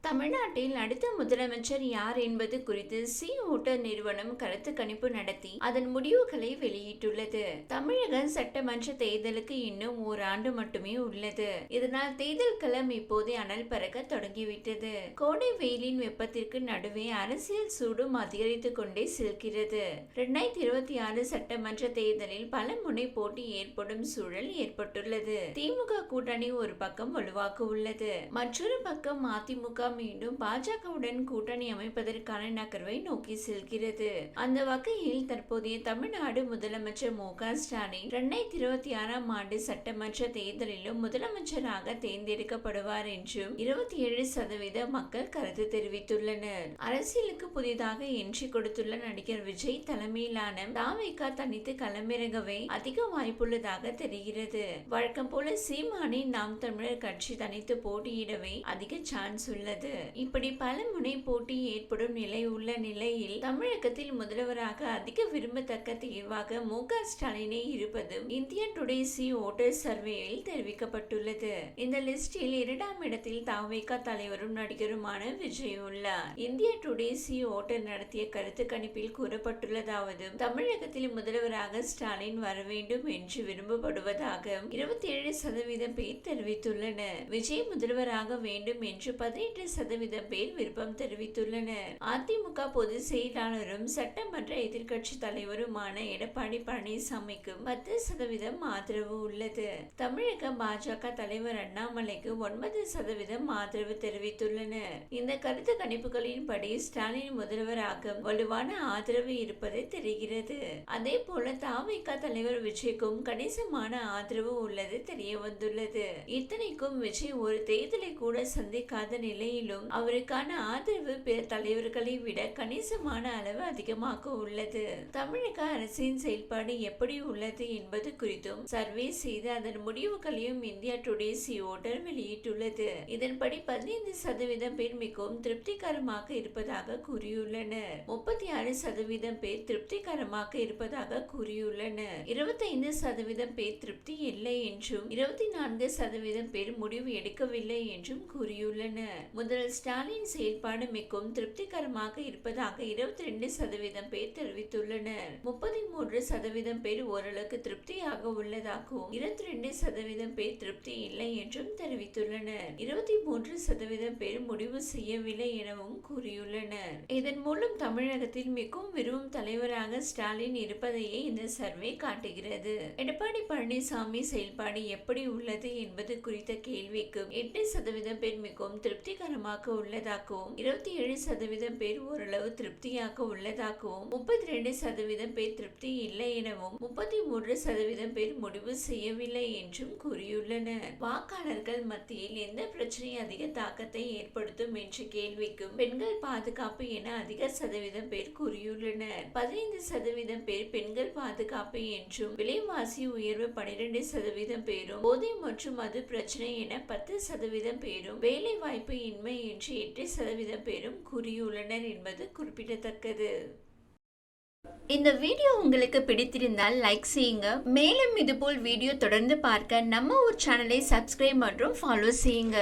தமிழ்நாட்டில் அடுத்த முதலமைச்சர் யார் என்பது குறித்து சி ஓட்டர் நிறுவனம் கருத்து கணிப்பு நடத்தி அதன் முடிவுகளை வெளியிட்டுள்ளது. தமிழக சட்டமன்ற தேர்தலுக்கு இன்னும் ஓராண்டு மட்டுமே உள்ளது. இதனால் தேர்தல் களம் இப்போதே அனல் பறக்க தொடங்கிவிட்டது. கோடை வெயிலின் வெப்பத்திற்கு நடுவே அரசியல் சூடும் அதிகரித்துக் கொண்டே செல்கிறது. இரண்டாயிரத்தி இருபத்தி ஆறு சட்டமன்ற தேர்தலில் பல முனை போட்டி ஏற்படும் சூழல் ஏற்பட்டுள்ளது. திமுக கூட்டணி ஒரு பக்கம் வலுவாக உள்ளது. மற்றொரு பக்கம் அதிமுக மீண்டும் பாஜகவுடன் கூட்டணி அமைப்பதற்கான நகர்வை நோக்கி செல்கிறது. அந்த வகையில் தற்போதைய தமிழ்நாடு முதலமைச்சர் மு க ஸ்டாலின் இரண்டாயிரத்தி இருபத்தி ஆறாம் ஆண்டு சட்டமன்ற தேர்தலிலும் முதலமைச்சராக தேர்ந்தெடுக்கப்படுவார் என்றும் இருபத்தி ஏழு சதவீத மக்கள் கருத்து தெரிவித்துள்ளனர். அரசியலுக்கு புதிதாக என்ட்ரி கொடுத்துள்ள நடிகர் விஜய் தலைமையிலான தாவேகா தனித்து களமிறங்கவே அதிக வாய்ப்புள்ளதாக தெரிகிறது. வழக்கம் போல சீமானின் நாம் தமிழர் கட்சி தனித்து போட்டியிடவே அதிக சான்ஸ் உள்ளது. இப்படி பல முனை போட்டி ஏற்படும் நிலை உள்ள நிலையில் தமிழகத்தில் முதல்வராக அதிக விரும்பத்தக்க தேர்வாக மு க ஸ்டாலினே இருப்பதும் இந்தியா டுடே சி ஓட்டர் சர்வேயில் தெரிவிக்கப்பட்டுள்ளது. இந்த லிஸ்டில் இரண்டாம் இடத்தில் தாவேகா தலைவரும் நடிகருமான விஜய் உள்ளார். இந்தியா டுடே சி ஓட்டர் நடத்திய கருத்து கணிப்பில் கூறப்பட்டுள்ளதாவது தமிழகத்தில் முதல்வராக ஸ்டாலின் வர வேண்டும் என்று விரும்பப்படுவதாக இருபத்தி ஏழு சதவீதம் பேர் தெரிவித்துள்ளனர். விஜய் முதல்வராக வேண்டும் என்று பதினெட்டு சதவீதம் பேர் விருப்பம் தெரிவித்துள்ளனர். அதிமுக பொதுச் செயலாளரும் சட்டமன்ற எதிர்க்கட்சி தலைவருமான எடப்பாடி பழனிசாமிக்கு பத்து சதவீதம் ஆதரவு உள்ளது. தமிழக பாஜக தலைவர் அண்ணாமலைக்கு ஒன்பது சதவீதம் ஆதரவு தெரிவித்துள்ளனர். இந்த கருத்து கணிப்புகளின்படி ஸ்டாலின் முதல்வராக வலுவான ஆதரவு இருப்பது தெரிகிறது. அதே போல தாவிக தலைவர் விஜய்க்கும் கணிசமான ஆதரவு உள்ளது தெரிய வந்துள்ளது இத்தனைக்கும் விஜய் ஒரு தேர்தலை கூட சந்திக்காத நிலையிலும் அவருக்கான ஆதரவு பிற தலைவர்களை விட கணிசமான அளவு அதிகமாக உள்ளது. தமிழக அரசின் செயல்பாடு எப்படி உள்ளது என்பது குறித்தும் சர்வே செய்து அதன் முடிவுகளையும் இந்தியா டுடே சி வெளியிட்டுள்ளது. இதன்படி பதினைந்து சதவீதம் பேர் மிகவும் திருப்திகரமாக இருப்பதாக கூறியுள்ளனர். முப்பத்தி ஆறு சதவீதம் பேர் திருப்திகரமாக இருப்பதாக கூறியுள்ளனர். இருபத்தைந்து சதவீதம் பேர் திருப்தி இல்லை என்றும் இருபத்தி நான்கு சதவீதம் பேர் முடிவு எடுக்கவில்லை என்றும் கூறியுள்ளனர். முதல் ஸ்டாலின் செயல்பாடு மிகவும் திருப்திகரமாக இருப்பதாக இருபத்தி ரெண்டு சதவீதம் பேர் தெரிவித்துள்ளனர். முப்பத்தி மூன்று சதவீதம் பேர் ஓரளவுக்கு திருப்தியாக உள்ளதாகவும் இருபத்தி ரெண்டு சதவீதம் பேர் திருப்தி இல்லை என்றும் தெரிவித்துள்ளனர். இருபத்தி மூன்று சதவீதம் பேர் முடிவு செய்யவில்லை எனவும் கூறியுள்ளனர். இதன் மூலம் தமிழகத்தில் மிகவும் விரும்பும் தலைவராக ஸ்டாலின் இருப்பதையே இந்த சர்வே காட்டுகிறது. எடப்பாடி பழனிசாமி செயல்பாடு எப்படி உள்ளது என்பது குறித்த கேள்விக்கு எட்டு சதவீதம் பேர் மிகவும் திருப்திகரமாக உள்ளதாகவும் இருபத்தி ஏழு சதவீதம் பேர் ஓரளவு திருப்தியாக உள்ளதாகவும் முப்பத்தி ரெண்டு சதவீதம் பேர் திருப்தி இல்லை எனவும் முப்பத்தி மூன்று சதவீதம் பேர் முடிவு செய்யவில்லை என்றும் கூறியுள்ளனர். வாக்காளர்கள் மத்தியில் எந்த பிரச்சனை அதிக தாக்கத்தை ஏற்படுத்தும் என்ற கேள்விக்கும் பெண்கள் பாதுகாப்பு என அதிக சதவீதம் பேர் கூறியுள்ளனர். பதினைந்து சதவீதம் பேர் பெண்கள் பாதுகாப்பு என்றும் விலைவாசி உயர்வு பனிரெண்டு சதவீதம் பேரும் போதை மற்றும் மது பிரச்சனை என பத்து சதவீதம் பேரும் வேலை வாய்ப்பு இன்மை என்று எட்டு சதவீதம் பேரும் கூறியுள்ளனர் என்பது குறிப்பிடத்தக்கது. இந்த வீடியோ உங்களுக்கு பிடித்திருந்தால் லைக் செய்யுங்க. மேலும் இதுபோல் வீடியோ தொடர்ந்து பார்க்க நம்ம ஒரு சேனலை சப்ஸ்கிரைப் மற்றும் ஃபாலோ செய்யுங்க.